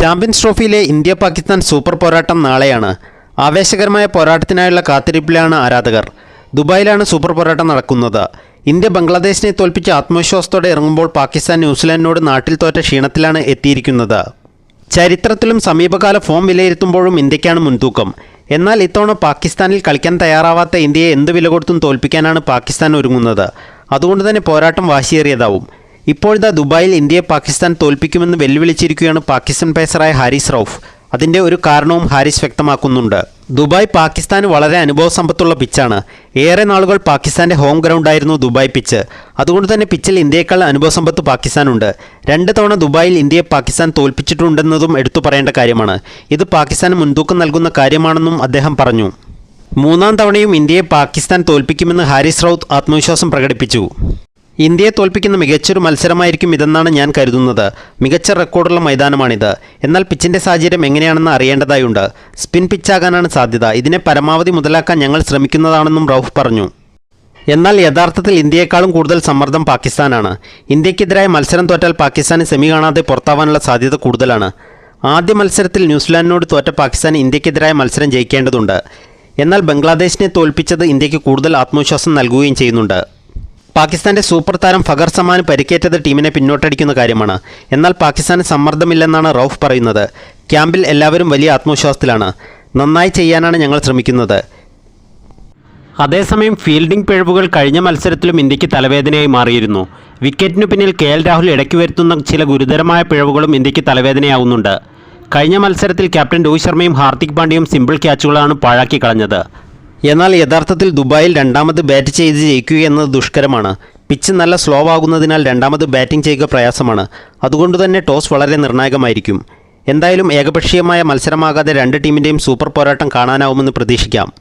Champions ട്രോഫിയിലെ India Pakistan super പോരാട്ടം നാളെയാണ്. ആവേശകരമായ പോരാട്ടത്തിനായുള്ള കാത്തിരിപ്പിലാണ് ആരാധകർ. ദുബായിലാണ് സൂപ്പർ പോരാട്ടം നടക്കുന്നത്. ഇന്ത്യ ബംഗ്ലാദേശിനെ തോൽപ്പിച്ച് ആത്മവിശ്വാസത്തോടെ ഇറങ്ങുമ്പോൾ പാകിസ്ഥാൻ ന്യൂസിലാൻഡിനോട് നാട്ടിൽ തോറ്റ ക്ഷീണത്തിലാണ് എത്തിയിരിക്കുന്നത്. ചരിത്രത്തിലും സമീപകാല ഫോം വിലയിരുത്തുമ്പോഴും ഇന്ത്യക്കാണ് മുൻതൂക്കം. എന്നാൽ ഇത്തവണ പാകിസ്ഥാനിൽ കളിക്കാൻ തയ്യാറാവാത്ത ഇന്ത്യയെ എന്ത് വില കൊടുത്തും തോൽപ്പിക്കാനാണ് പാകിസ്ഥാൻ ഒരുങ്ങുന്നത്. അതുകൊണ്ട് തന്നെ പോരാട്ടം വാശിയേറിയതാവും. ഇപ്പോഴത്തെ ദുബായിൽ ഇന്ത്യയെ പാകിസ്ഥാൻ തോൽപ്പിക്കുമെന്ന് വെല്ലുവിളിച്ചിരിക്കുകയാണ് പാകിസ്ഥാൻ പേസറായ ഹാരിസ് റൌഫ്. അതിന്റെ ഒരു കാരണവും ഹാരിസ് വ്യക്തമാക്കുന്നുണ്ട്. ദുബായ് പാകിസ്ഥാന് വളരെ അനുഭവ സമ്പത്തുള്ള പിച്ചാണ്. ഏറെ നാളുകൾ പാകിസ്ഥാന്റെ ഹോം ഗ്രൗണ്ടായിരുന്നു ദുബായ് പിച്ച്. അതുകൊണ്ട് തന്നെ പിച്ചിൽ ഇന്ത്യയേക്കാൾ അനുഭവ സമ്പത്ത് പാകിസ്ഥാനുണ്ട്. രണ്ട് തവണ ദുബായിൽ ഇന്ത്യയെ പാകിസ്ഥാൻ തോൽപ്പിച്ചിട്ടുണ്ടെന്നതും എടുത്തു പറയേണ്ട കാര്യമാണ്. ഇത് പാകിസ്ഥാന് മുൻതൂക്കം നൽകുന്ന കാര്യമാണെന്നും അദ്ദേഹം പറഞ്ഞു. മൂന്നാം തവണയും ഇന്ത്യയെ പാകിസ്ഥാൻ തോൽപ്പിക്കുമെന്ന് ഹാരിസ് റൌത്ത് ആത്മവിശ്വാസം പ്രകടിപ്പിച്ചു. ഇന്ത്യയെ തോൽപ്പിക്കുന്ന മികച്ചൊരു മത്സരമായിരിക്കും ഇതെന്നാണ് ഞാൻ കരുതുന്നത്. മികച്ച റെക്കോർഡുള്ള മൈതാനമാണിത്. എന്നാൽ പിച്ചിന്റെ സാഹചര്യം എങ്ങനെയാണെന്ന് അറിയേണ്ടതായുണ്ട്. സ്പിൻ പിച്ചാകാനാണ് സാധ്യത. ഇതിനെ പരമാവധി മുതലാക്കാൻ ഞങ്ങൾ ശ്രമിക്കുന്നതാണെന്നും റൌഫ് പറഞ്ഞു. എന്നാൽ യഥാർത്ഥത്തിൽ ഇന്ത്യയെക്കാളും കൂടുതൽ സമ്മർദ്ദം പാകിസ്ഥാനാണ്. ഇന്ത്യക്കെതിരായ മത്സരം തോറ്റാൽ പാകിസ്ഥാന് സെമി കാണാതെ പുറത്താവാനുള്ള സാധ്യത കൂടുതലാണ്. ആദ്യ മത്സരത്തിൽ ന്യൂസിലാൻഡിനോട് തോറ്റ പാകിസ്ഥാൻ ഇന്ത്യക്കെതിരായ മത്സരം ജയിക്കേണ്ടതുണ്ട്. എന്നാൽ ബംഗ്ലാദേശിനെ തോൽപ്പിച്ചത് ഇന്ത്യയ്ക്ക് കൂടുതൽ ആത്മവിശ്വാസം നൽകുകയും ചെയ്യുന്നുണ്ട്. പാകിസ്ഥാന്റെ സൂപ്പർ താരം ഫഗർ സമാന് പരിക്കേറ്റത് ടീമിനെ പിന്നോട്ടടിക്കുന്ന കാര്യമാണ്. എന്നാൽ പാകിസ്ഥാന് സമ്മർദ്ദമില്ലെന്നാണ് റൌഫ് പറയുന്നത്. ക്യാമ്പിൽ എല്ലാവരും വലിയ ആത്മവിശ്വാസത്തിലാണ്. നന്നായി ചെയ്യാനാണ് ഞങ്ങൾ ശ്രമിക്കുന്നത്. അതേസമയം ഫീൽഡിംഗ് പിഴവുകൾ കഴിഞ്ഞ മത്സരത്തിലും ഇന്ത്യയ്ക്ക് തലവേദനയായി മാറിയിരുന്നു. വിക്കറ്റിനു പിന്നിൽ കെ എൽ രാഹുൽ ഇടയ്ക്ക് വരുത്തുന്ന ചില ഗുരുതരമായ പിഴവുകളും ഇന്ത്യയ്ക്ക് തലവേദനയാവുന്നുണ്ട്. കഴിഞ്ഞ മത്സരത്തിൽ ക്യാപ്റ്റൻ രോഹിത് ശർമ്മയും ഹാർദിക് പാണ്ഡ്യയും സിമ്പിൾ ക്യാച്ചുകളാണ് പാഴാക്കി കളഞ്ഞത്. എന്നാൽ യഥാർത്ഥത്തിൽ ദുബായിൽ രണ്ടാമത് ബാറ്റ് ചെയ്ത് ജയിക്കുക എന്നത് ദുഷ്കരമാണ്. പിച്ച് നല്ല സ്ലോ ആകുന്നതിനാൽ രണ്ടാമത് ബാറ്റിംഗ് ചെയ്യുക പ്രയാസമാണ്. അതുകൊണ്ട് തന്നെ ടോസ് വളരെ നിർണായകമായിരിക്കും. എന്തായാലും ഏകപക്ഷീയമായ മത്സരമാകാതെ രണ്ട് ടീമിന്റെയും സൂപ്പർ പോരാട്ടം കാണാനാവുമെന്ന് പ്രതീക്ഷിക്കാം.